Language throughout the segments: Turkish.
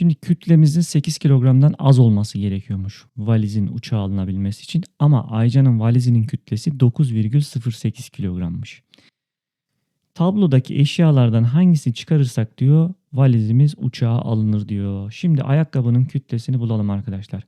Şimdi kütlemizin 8 kilogramdan az olması gerekiyormuş valizin uçağa alınabilmesi için ama Aycan'ın valizinin kütlesi 9,08 kilogrammış. Tablodaki eşyalardan hangisini çıkarırsak diyor valizimiz uçağa alınır diyor. Şimdi ayakkabının kütlesini bulalım arkadaşlar.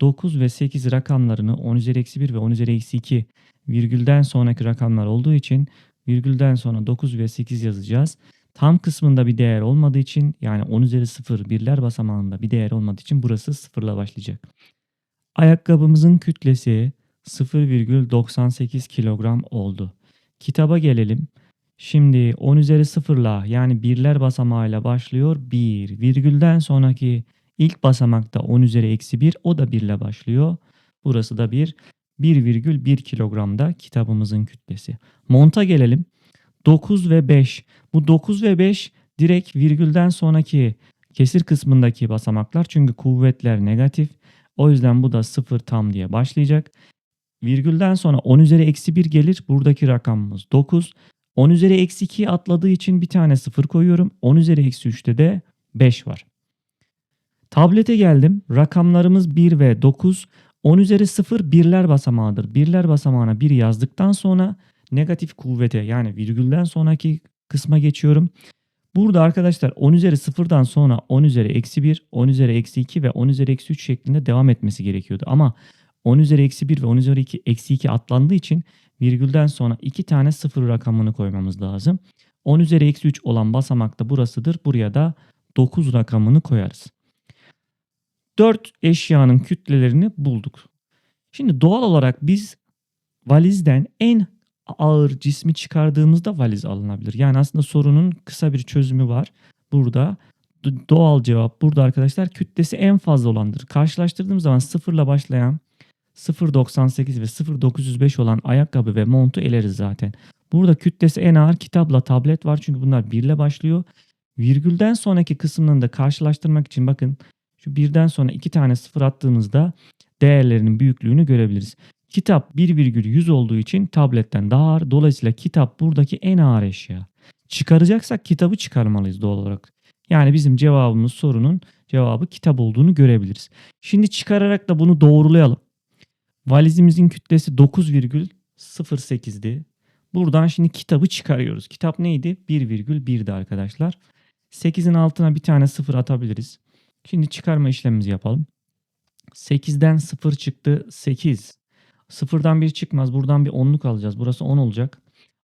9 ve 8 rakamlarını 10 üzeri eksi 1 ve 10 üzeri eksi 2 virgülden sonraki rakamlar olduğu için virgülden sonra 9 ve 8 yazacağız. Tam kısmında bir değer olmadığı için yani 10 üzeri 0 birler basamağında bir değer olmadığı için burası sıfırla başlayacak. Ayakkabımızın kütlesi 0,98 kilogram oldu. Kitaba gelelim. Şimdi 10 üzeri 0'la yani birler basamağıyla başlıyor. 1 virgülden sonraki ilk basamakta 10 üzeri eksi 1 o da 1 ile başlıyor. Burası da 1. 1,1 kilogramda kitabımızın kütlesi. Monta gelelim. 9 ve 5. Bu 9 ve 5 direkt virgülden sonraki kesir kısmındaki basamaklar. Çünkü kuvvetler negatif. O yüzden bu da 0 tam diye başlayacak. Virgülden sonra 10 üzeri eksi 1 gelir. Buradaki rakamımız 9. 10 üzeri eksi 2'yi atladığı için bir tane 0 koyuyorum. 10 üzeri eksi 3'te de 5 var. Tablete geldim. Rakamlarımız 1 ve 9. 10 üzeri 0 birler basamağıdır. Birler basamağına 1 yazdıktan sonra negatif kuvvete yani virgülden sonraki kısma geçiyorum. Burada arkadaşlar 10 üzeri 0'dan sonra 10 üzeri eksi 1, 10 üzeri eksi 2 ve 10 üzeri eksi 3 şeklinde devam etmesi gerekiyordu. Ama 10 üzeri eksi 1 ve 10 üzeri 2, eksi 2 atlandığı için virgülden sonra 2 tane 0 rakamını koymamız lazım. 10 üzeri eksi 3 olan basamak da burasıdır. Buraya da 9 rakamını koyarız. 4 eşyanın kütlelerini bulduk. Şimdi doğal olarak biz valizden en ağır cismi çıkardığımızda valiz alınabilir. Yani aslında sorunun kısa bir çözümü var. Burada doğal cevap burada arkadaşlar kütlesi en fazla olandır. Karşılaştırdığımız zaman sıfırla başlayan 0.98 ve 0.905 olan ayakkabı ve montu eleriz zaten. Burada kütlesi en ağır kitapla tablet var çünkü bunlar 1 ile başlıyor. Virgülden sonraki kısımlarını da karşılaştırmak için bakın şu birden sonra iki tane sıfır attığımızda değerlerinin büyüklüğünü görebiliriz. Kitap 1,100 olduğu için tabletten daha ağır. Dolayısıyla kitap buradaki en ağır eşya. Çıkaracaksak kitabı çıkarmalıyız doğal olarak. Yani bizim cevabımız sorunun cevabı kitap olduğunu görebiliriz. Şimdi çıkararak da bunu doğrulayalım. Valizimizin kütlesi 9,08'di. Buradan şimdi kitabı çıkarıyoruz. Kitap neydi? 1,1'di arkadaşlar. 8'in altına bir tane sıfır atabiliriz. Şimdi çıkarma işlemimizi yapalım. 8'den 0 çıktı 8. Sıfırdan 1 çıkmaz. Buradan bir 10'luk alacağız. Burası 10 olacak.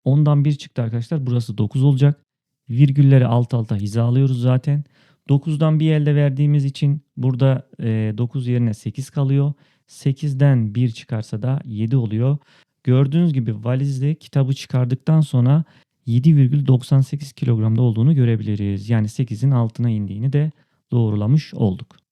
10'dan 1 çıktı arkadaşlar. Burası 9 olacak. Virgülleri alt alta hizalıyoruz zaten. 9'dan bir elde verdiğimiz için burada e, 9 yerine 8 kalıyor. 8'den 1 çıkarsa da 7 oluyor. Gördüğünüz gibi valizde kitabı çıkardıktan sonra 7,98 kilogramda olduğunu görebiliriz. Yani 8'in altına indiğini de doğrulamış olduk.